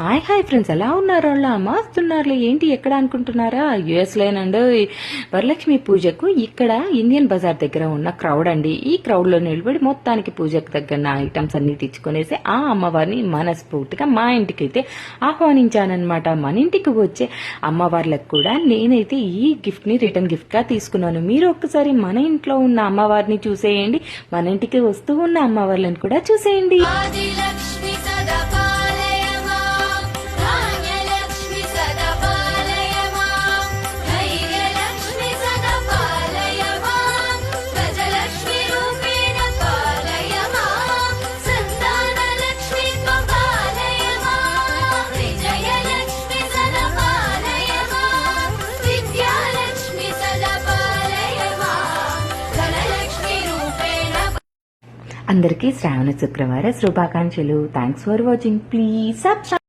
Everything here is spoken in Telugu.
Hi hi friends. ఎలా ఉన్నారు? వాళ్ళు ఏంటి ఎక్కడ అనుకుంటున్నారా? యుఎస్లోనండి వరలక్ష్మి పూజకు ఇక్కడ ఇండియన్ బజార్ దగ్గర ఉన్న క్రౌడ్ అండి. ఈ క్రౌడ్లో నిలబడి మొత్తానికి పూజకు తగ్గిన ఐటమ్స్ అన్ని తెచ్చుకునేసి ఆ అమ్మవారిని మనస్ఫూర్తిగా మా ఇంటికి అయితే ఆహ్వానించానమాట మన ఇంటికి వచ్చే అమ్మవార్లకు కూడా నేనైతే ఈ గిఫ్ట్ని రిటర్న్ గిఫ్ట్గా తీసుకున్నాను. మీరు ఒక్కసారి మన ఇంట్లో ఉన్న అమ్మవారిని చూసేయండి. మన ఇంటికి వస్తూ ఉన్న అమ్మవార్లను కూడా చూసేయండి. లక్ష్మి అందరికీ శ్రావణ శుక్రవార శుభాకాంక్షలు. Thanks for watching please subscribe